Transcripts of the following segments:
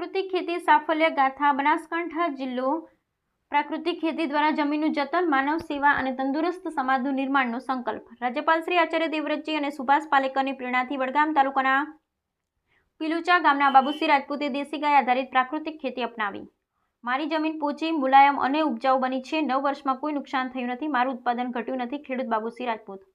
પ્રાકૃતિક ખેતી સાફલ્ય ગાથા, બનાસકાંઠા જિલ્લો પ્રાકૃતિક ખેતી દ્વારા જમીનનું જતન, માનવ સેવા અને તંદુરસ્ત સમાજનું નિર્માણનો સંકલ્પ. રાજ્યપાલ શ્રી આચાર્ય દેવવ્રતજી અને સુભાષ પાલેકરની પ્રેરણાથી વડગામ તાલુકાના પિલુચા ગામના બાબુસિંહ રાજપૂતે દેશી ગાય આધારિત પ્રાકૃતિક ખેતી અપનાવી. મારી જમીન પોચી, મુલાયમ અને ઉપજાઉ બની છે. નવ વર્ષમાં કોઈ નુકસાન થયું નથી. મારું ઉત્પાદન ઘટ્યું નથી. ખેડૂત બાબુસિંહ રાજપૂત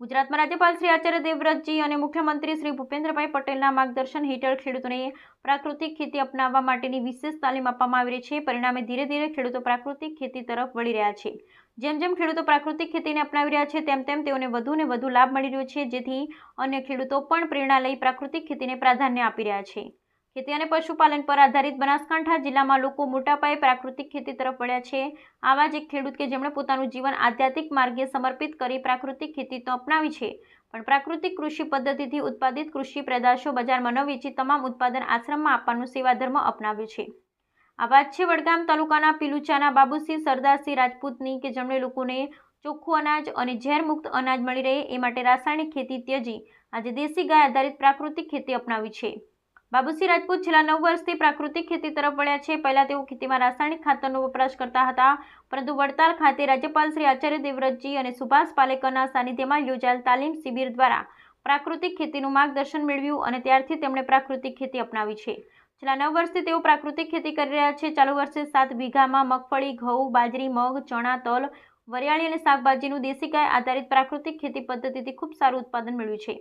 ગુજરાતમાં રાજ્યપાલ શ્રી આચાર્ય દેવવ્રતજી અને મુખ્યમંત્રી શ્રી ભૂપેન્દ્રભાઈ પટેલના માર્ગદર્શન હેઠળ ખેડૂતોને પ્રાકૃતિક ખેતી અપનાવવા માટેની વિશેષ તાલીમ આપવામાં આવી રહી છે. પરિણામે ધીરે ધીરે ખેડૂતો પ્રાકૃતિક ખેતી તરફ વળી રહ્યા છે. જેમ જેમ ખેડૂતો પ્રાકૃતિક ખેતીને અપનાવી રહ્યા છે, તેમ તેમ તેઓને વધુ ને વધુ લાભ મળી રહ્યો છે. જેથી અન્ય ખેડૂતો પણ પ્રેરણા લઈ પ્રાકૃતિક ખેતીને પ્રાધાન્ય આપી રહ્યા છે. ખેતી અને પશુપાલન પર આધારિત બનાસકાંઠા જિલ્લામાં લોકો મોટા પાયે પ્રાકૃતિક ખેતી તરફ વળ્યા છે. આવા જ એક ખેડૂત કે જેમણે પોતાનું જીવન આધ્યાત્મિક માર્ગે સમર્પિત કરી પ્રાકૃતિક ખેતી તો અપનાવી છે. પણ પ્રાકૃતિક કૃષિ પદ્ધતિથી ઉત્પાદિત કૃષિ પેદાશો બજારમાં ન વેચી તમામ ઉત્પાદન આશ્રમમાં આપવાનું સેવાધર્મ અપનાવ્યો છે. આ વાત છે વડગામ તાલુકાના પિલુચાના બાબુસિંહ સરદારસિંહ રાજપૂતની કે જેમણે લોકોને ચોખ્ખું અનાજ અને ઝેરમુક્ત અનાજ મળી રહે એ માટે રાસાયણિક ખેતી ત્યજી. આજે દેશી ગાય આધારિત પ્રાકૃતિક ખેતી અપનાવી છે. બાબુસિંહ રાજપૂત છેલ્લા નવ વર્ષથી પ્રાકૃતિક ખેતી તરફ વળ્યા છે. પહેલા તેઓ ખેતીમાં રાસાયણિક ખાતરનો વપરાશ કરતા હતા, પરંતુ વડતાલ ખાતે રાજ્યપાલ શ્રી આચાર્ય દેવવ્રતજી અને સુભાષ પાલેકરના સાનિધ્યમાં યોજાયેલ તાલીમ શિબિર દ્વારા પ્રાકૃતિક ખેતીનું માર્ગદર્શન મેળવ્યું અને ત્યારથી તેમણે પ્રાકૃતિક ખેતી અપનાવી છે. છેલ્લા નવ વર્ષથી તેઓ પ્રાકૃતિક ખેતી કરી રહ્યા છે. ચાલુ વર્ષે સાત વીઘામાં મગફળી, ઘઉં, બાજરી, મગ, ચણા, તલ, વરિયાળી અને શાકભાજીનું દેશી ગાય આધારિત પ્રાકૃતિક ખેતી પદ્ધતિથી ખૂબ સારું ઉત્પાદન મેળવ્યું છે.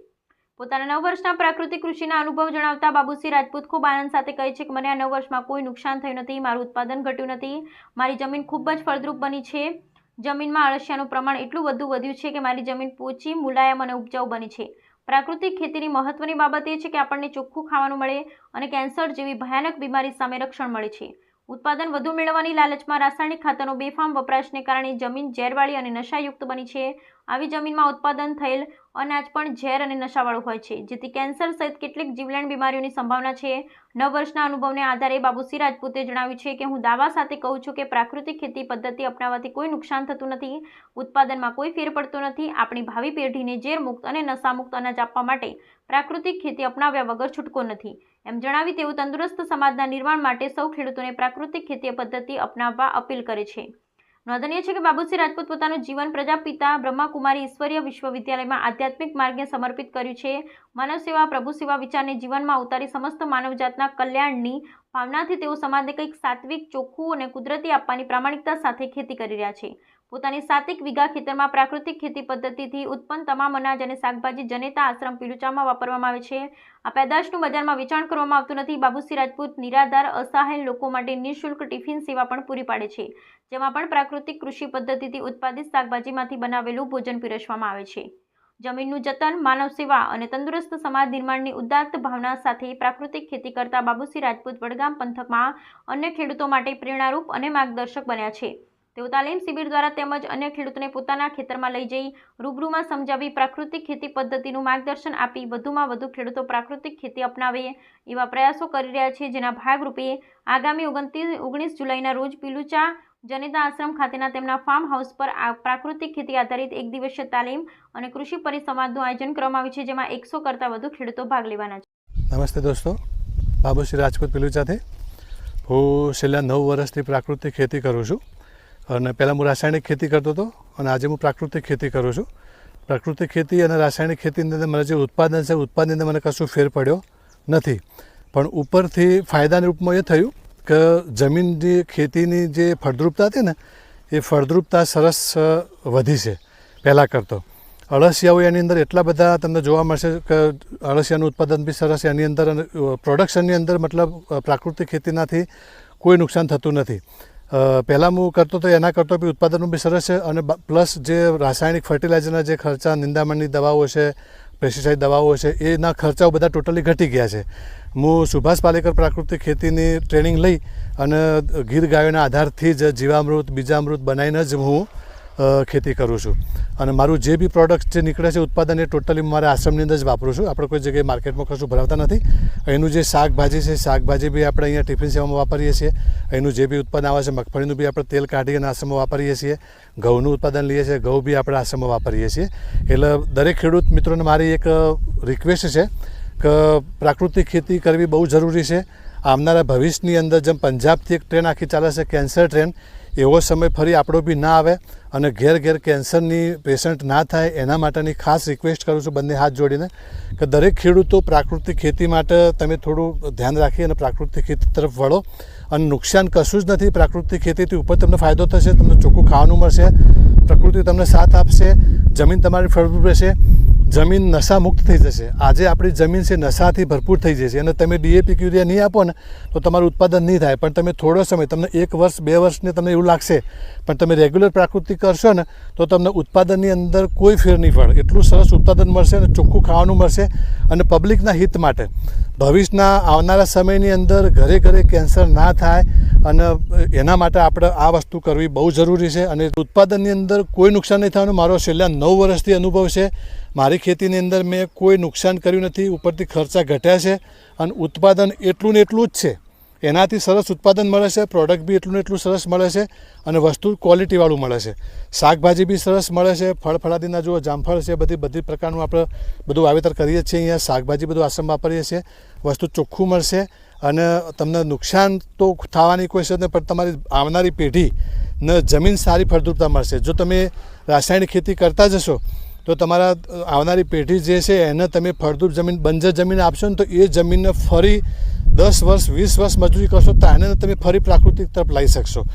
પોતાના નવ વર્ષના પ્રાકૃતિક કૃષિના અનુભવ જણાવતા બાબુસિંહ રાજપૂત ખૂબ આનંદ સાથે કહે છે કે મને આ નવ વર્ષમાં કોઈ નુકસાન થયું નથી, મારું ઉત્પાદન ઘટ્યું નથી, મારી જમીન ખૂબ જ ફળદ્રુપ બની છે. જમીનમાં અળસિયાનું પ્રમાણ એટલું વધુ વધ્યું છે કે મારી જમીન પોચી, મુલાયમ અને ઉપજાઉ બની છે. પ્રાકૃતિક ખેતીની મહત્વની બાબત એ છે કે આપણને ચોખ્ખું ખાવાનું મળે અને કેન્સર જેવી ભયાનક બીમારી સામે રક્ષણ મળે છે. ઉત્પાદન વધુ મેળવવાની લાલચમાં રાસાયણિક ખાતરનો બેફામ વપરાશને કારણે જમીન ઝેરવાળી અને નશાયુક્ત બની છે. આવી જમીનમાં ઉત્પાદન થયેલ અનાજ પણ ઝેર અને નશાવાળું હોય છે, જેથી કેન્સર સહિત કેટલીક જીવલેણ બીમારીઓની સંભાવના છે. નવ વર્ષના અનુભવને આધારે બાબુસિંહ રાજપૂતે જણાવ્યું છે કે, હું દાવા સાથે કહું છું કે, પ્રાકૃતિક ખેતી પદ્ધતિ અપનાવવાથી કોઈ નુકસાન થતું નથી. ઉત્પાદનમાં કોઈ ફેર પડતો નથી. આપણી ભાવિ પેઢીને ઝેરમુક્ત અને નશામુક્ત અનાજ આપવા માટે પ્રાકૃતિક ખેતી અપનાવ્યા વગર છૂટકો નથી. એમ જણાવી તેઓ તંદુરસ્ત સમાજના નિર્માણ માટે સૌ ખેડૂતોને પ્રાકૃતિક ખેતી પદ્ધતિ અપનાવવા અપીલ કરે છે. નોંધનીય છે કે બાબુસિંહ રાજપૂત પોતાનું જીવન પ્રજાપિતા બ્રહ્માકુમારી, ઈશ્વરીય વિશ્વવિદ્યાલયમાં આધ્યાત્મિક માર્ગે સમર્પિત કર્યું છે. માનવ સેવા, પ્રભુ સેવા વિચારને જીવનમાં ઉતારી સમસ્ત માનવજાતના કલ્યાણની ભાવનાથી તેઓ સમાજને કંઈક સાત્વિક, ચોખ્ખું અને કુદરતી આપવાની પ્રામાણિકતા સાથે ખેતી કરી રહ્યા છે. પોતાની સાતિક વીઘા ખેતરમાં પ્રાકૃતિક ખેતી પદ્ધતિથી ઉત્પન્ન તમામ અનાજ અને શાકભાજી જનેતા આશ્રમ પીલુચામાં વાપરવામાં આવે છે. આ પેદાશનું બજારમાં વેચાણ કરવામાં આવતું નથી. બાબુસિંહ રાજપૂત નિરાધાર, અસહાય લોકો માટે નિઃશુલ્ક ટિફિન સેવા પણ પૂરી પાડે છે, જેમાં પણ પ્રાકૃતિક કૃષિ પદ્ધતિથી ઉત્પાદિત શાકભાજીમાંથી બનાવેલું ભોજન પીરસવામાં આવે છે. જમીનનું જતન, માનવ સેવા અને તંદુરસ્ત સમાજ નિર્માણની ઉદાત્ત ભાવના સાથે પ્રાકૃતિક ખેતી કરતા બાબુસિંહ રાજપૂત વડગામ પંથકમાં અન્ય ખેડૂતો માટે પ્રેરણારૂપ અને માર્ગદર્શક બન્યા છે. તેઓ તાલીમ શિબિર દ્વારા તેમજ અન્ય ખેડૂતોને પોતાના ખેતરમાં લઈ જઈ રૂબરૂમાં સમજાવી પ્રાકૃતિક ખેતી પદ્ધતિનું માર્ગદર્શન આપી વધુમાં વધુ ખેડૂતો પ્રાકૃતિક ખેતી અપનાવે એવા પ્રયાસો કરી રહ્યા છે. જેના ભાગરૂપે આગામી ઓગણત્રીસ, ઓગણીસ જુલાઈના રોજ પીલુચા જનિતા આશ્રમ ખાતેના તેમના ફાર્મ હાઉસ પર આ પ્રાકૃતિક ખેતી આધારિત એક દિવસીય તાલીમ અને કૃષિ પરિસંવાદનું આયોજન કરવામાં આવ્યું છે, જેમાં એકસો કરતાં વધુ ખેડૂતો ભાગ લેવાના છે. નમસ્તે દોસ્તો. બાબુશ્રી રાજકોટ પિલુચાથી. હું છેલ્લા નવ વર્ષથી પ્રાકૃતિક ખેતી કરું છું. અને પહેલાં હું રાસાયણિક ખેતી કરતો હતો અને આજે હું પ્રાકૃતિક ખેતી કરું છું. પ્રાકૃતિક ખેતી અને રાસાયણિક ખેતીની અંદર મને જે ઉત્પાદન છે, ઉત્પાદનની અંદર મને કશું ફેર પડ્યો નથી. પણ ઉપરથી ફાયદાના રૂપમાં એ થયું કે જમીન જે ખેતીની જે ફળદ્રુપતા હતી ને, એ ફળદ્રુપતા સરસ વધી છે પહેલાં કરતો. અળસિયાઓ એની અંદર એટલા બધા તમને જોવા મળશે કે અળસિયાનું ઉત્પાદન બી સરસ, એની અંદર અને પ્રોડક્શનની અંદર મતલબ પ્રાકૃતિક ખેતીનાથી કોઈ નુકસાન થતું નથી. પહેલાં હું કરતો તો એના કરતો બી ઉત્પાદનો બી સરસ છે અને પ્લસ જે રાસાયણિક ફર્ટિલાઇઝરના જે ખર્ચા, નિંદામણની દવાઓ છે પેસ્ટિસાઇડ દવાઓ છે, એના ખર્ચાઓ બધા ટોટલી ઘટી ગયા છે. હું સુભાષ પાલેકર પ્રાકૃતિક ખેતીની ટ્રેનિંગ લઈ અને ગીર ગાયોના આધારથી જ જીવામૃત, બીજામૃત બનાવીને જ હું ખેતી કરું છું. અને મારું જે બી પ્રોડક્ટ જે નીકળે છે ઉત્પાદન એ ટોટલી મારા આશ્રમની અંદર જ વાપરું છું. આપણે કોઈ જગ્યાએ માર્કેટમાં કશું ભરાવતા નથી. એનું જે શાકભાજી છે, શાકભાજી બી આપણે અહીંયા ટિફિન સેવામાં વાપરીએ છીએ. એનું જે બી ઉત્પાદન આવે છે, મગફળીનું બી આપણે તેલ કાઢી અને આશ્રમમાં વાપરીએ છીએ. ઘઉંનું ઉત્પાદન લઈએ છીએ, ઘઉં બી આપણે આશ્રમમાં વાપરીએ છીએ. એટલે દરેક ખેડૂત મિત્રોને મારી એક રિક્વેસ્ટ છે કે પ્રાકૃતિક ખેતી કરવી બહુ જરૂરી છે. આવનારા ભવિષ્યની અંદર જેમ પંજાબથી એક ટ્રેન આખી ચાલે છે કેન્સર ટ્રેન એવો સમય ફરી આપણો બી ના આવે અને ઘેર ઘેર કેન્સરની પેશન્ટ ના થાય, એના માટેની ખાસ રિક્વેસ્ટ કરું છું બંને હાથ જોડીને કે દરેક ખેડૂતો પ્રાકૃતિક ખેતી માટે તમે થોડું ધ્યાન રાખી અને પ્રાકૃતિક ખેતી તરફ વળો. અને નુકસાન કશું જ નથી પ્રાકૃતિક ખેતીથી ઉપર તમને ફાયદો થશે, તમને ચોખ્ખું ખાવાનું મળશે, પ્રકૃતિ તમને સાથ આપશે, જમીન તમારી ફળદ્રુપ રહેશે. જમીન નશા મુક્ત થઈ જશે. આજે આપણી જમીન છે નશાથી ભરપૂર થઈ જશે અને તમે ડીએપી યુરિયા નહીં આપો ને, તો તમારું ઉત્પાદન નહીં થાય. પણ તમે થોડો સમય, તમને એક વર્ષ, બે વર્ષને તમને એવું લાગશે. પણ તમે રેગ્યુલર પ્રાકૃતિક કરશો ને, તો તમને ઉત્પાદનની અંદર કોઈ ફેર નહીં પડે. એટલું સરસ ઉત્પાદન મળશે અને ચોખ્ખું ખાવાનું મળશે અને પબ્લિકના હિત માટે. ભવિષ્યના, આવનારા સમયની અંદર ઘરે ઘરે કેન્સર ના થાય અને એના માટે આપણે આ વસ્તુ કરવી બહુ જરૂરી છે. અને ઉત્પાદનની અંદર કોઈ નુકસાન નહીં થવાનું. મારો છેલ્લા નવ વર્ષથી અનુભવ છે. મારી ખેતીની અંદર મેં કોઈ નુકસાન કર્યું નથી, ઉપરથી ખર્ચા ઘટ્યા છે અને ઉત્પાદન એટલું ને એટલું જ છે. એનાથી સરસ ઉત્પાદન મળે છે પ્રોડક્ટ બી એટલું એટલું સરસ મળે છે અને વસ્તુ ક્વોલિટીવાળું મળે છે. શાકભાજી બી સરસ મળે છે, ફળ ફળાદીના જુઓ, જામફળ છે, બધી બધી પ્રકારનું આપણે બધું વાવેતર કરીએ છીએ અહીંયા. શાકભાજી બધું આશ્રમ વાપરીએ છીએ. વસ્તુ ચોખ્ખું મળશે અને તમને નુકસાન તો થવાની કોઈ છે પણ તમારી આવનારી પેઢીને જમીન સારી ફળદ્રુપતા મળશે. જો તમે રાસાયણિક ખેતી કરતા જશો તો તમારા આવનારી પેઢી જે છે, એને તમે ફળદ્રુપ જમીન, બંજર જમીન આપશો ને તો એ જમીનને ફરી દસ વર્ષ, વીસ વર્ષ મજૂરી કરશો તો એને તમે ફરી પ્રાકૃતિક તરફ લઈ શકશો.